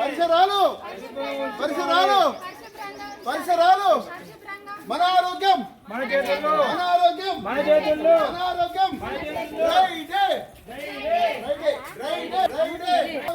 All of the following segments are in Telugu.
పరిసరాలు. పరిసరాలు. పరిసరాలు. మన ఆరోగ్యం. మన చేతుల్లో. మన ఆరోగ్యం. మన చేతుల్లో. మన ఆరోగ్యం. రైటే. రైటే. రైటే. రైటే.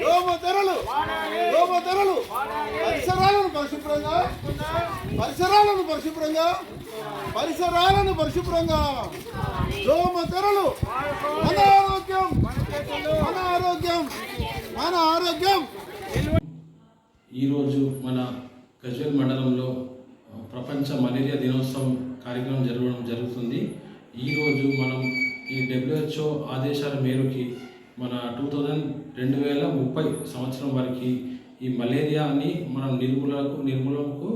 దోమతెరలు వాడాలి. దోమతెరలు పరిసరాలను పరిశుభ్రంగా. పరిసరాలను పరిశుభ్రంగా. పరిసరాలను పరిశుభ్రంగా. దోమతెరలు మన ఆరోగ్యం. మన చేతుల్లో మన ఆరోగ్యం. మన ఆరోగ్యం. ఈరోజు మన గజ్వేల్ మండలంలో ప్రపంచ మలేరియా దినోత్సవం కార్యక్రమం జరగడం జరుగుతుంది. ఈరోజు మనం ఈ డబ్ల్యూహెచ్ఓ ఆదేశాల మేరకి మన టూ థౌజండ్ రెండు వేల ముప్పై సంవత్సరం వరకు ఈ మలేరియాని మనం నిర్మూలకు నిర్మూలనకు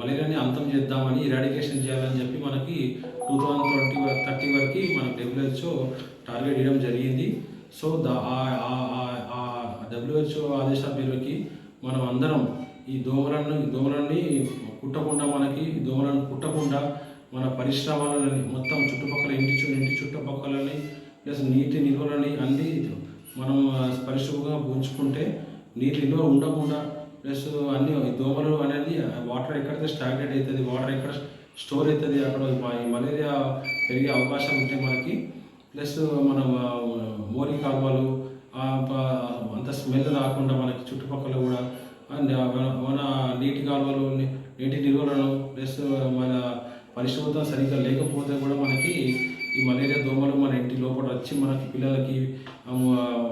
మలేరియాని అంతం చేద్దామని ఇరాడికేషన్ చేయాలని చెప్పి మనకి టూ థౌజండ్ ట్వంటీ థర్టీ వరకు మన డబ్ల్యూహెచ్ఓ టార్గెట్ ఇవ్వడం జరిగింది. సో ఆ డబ్ల్యూహెచ్ఓ ఆదేశాల మేరకి మనం అందరం ఈ దోమలను ఈ దోమలని కుట్టకుండా మనకి ఈ దోమలను కుట్టకుండా మన పరిశ్రమలని మొత్తం చుట్టుపక్కల ఇంటి చు ఇంటి చుట్టుపక్కలని ప్లస్ నీటి నిల్వలని అన్నీ మనం పరిశుభ్రంగా ఉంచుకుంటే నీటి నిల్వ ఉండకుండా ప్లస్ అన్ని ఈ దోమలు అనేది వాటర్ ఎక్కడైతే స్టాగ్నేట్ అవుతుంది వాటర్ ఎక్కడ స్టోర్ అవుతుంది అక్కడ ఈ మలేరియా పెరిగే అవకాశం ఉంటే మనకి ప్లస్ మన మోరీ కాలువలు అంత స్మెల్ రాకుండా మనకి చుట్టుపక్కల కూడా మన- మన నీటి కాలువలు నీటి నిల్వలు ప్లస్ మన పరిశుభ్రత సరిగ్గా లేకపోతే కూడా మనకి ఈ మలేరియా దోమలు మన ఇంటి లోపల వచ్చి మనకి పిల్లలకి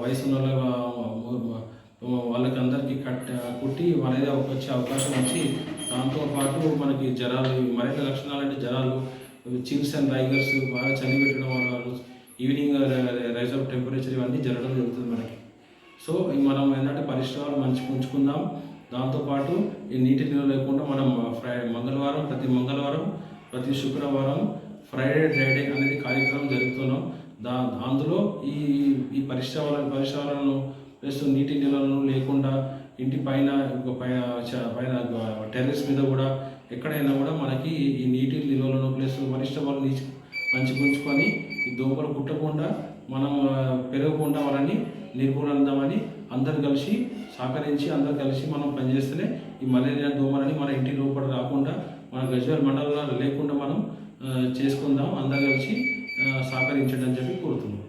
వయసున్న వయసు వాళ్ళకి అందరికీ కట్ కుట్టి మలేరియా వచ్చే అవకాశం వచ్చి దాంతోపాటు మనకి జ్వరాలు ఈ మలేరియా లక్షణాలు అంటే జ్వరాలు చిల్స్ అండ్ రైగర్స్ బాగా చలి పెట్టడం వల్ల ఈవినింగ్ రైజ్ ఆఫ్ టెంపరేచర్ ఇవన్నీ జరగడం జరుగుతుంది మనకి. సో మనం ఏంటంటే పరిశ్రమలు ఉంచుకుందాం. దాంతోపాటు ఈ నీటి నిల్వ లేకుండా మనం ఫ్రై మంగళవారం ప్రతి మంగళవారం ప్రతి శుక్రవారం ఫ్రైడే డ్రైడే అనేది కార్యక్రమం జరుగుతున్నాం దా అందులో ఈ ఈ పరిశ్రమల పరిశ్రమలను ప్లస్ నీటి నిల్వలను లేకుండా ఇంటి పైన పైన పైన టెర్రస్ మీద కూడా ఎక్కడైనా కూడా మనకి ఈ నీటి నిల్వలను ప్లస్ పరిశ్రమలు నీచి మంచిగా ఉంచుకొని ఈ దోమలు కుట్టకుండా మనం పెరగకుండా వాళ్ళని నిర్మూలిద్దామని అందరు కలిసి సహకరించి అందరు కలిసి మనం పనిచేస్తేనే ఈ మలేరియా దోమలని మన ఇంటి లోపల రాకుండా మన గజ్వేల్ మండలంలో లేకుండా మనం చేసుకుందాం అందరు కలిసి సహకరించడం చెప్పి కోరుతున్నాం.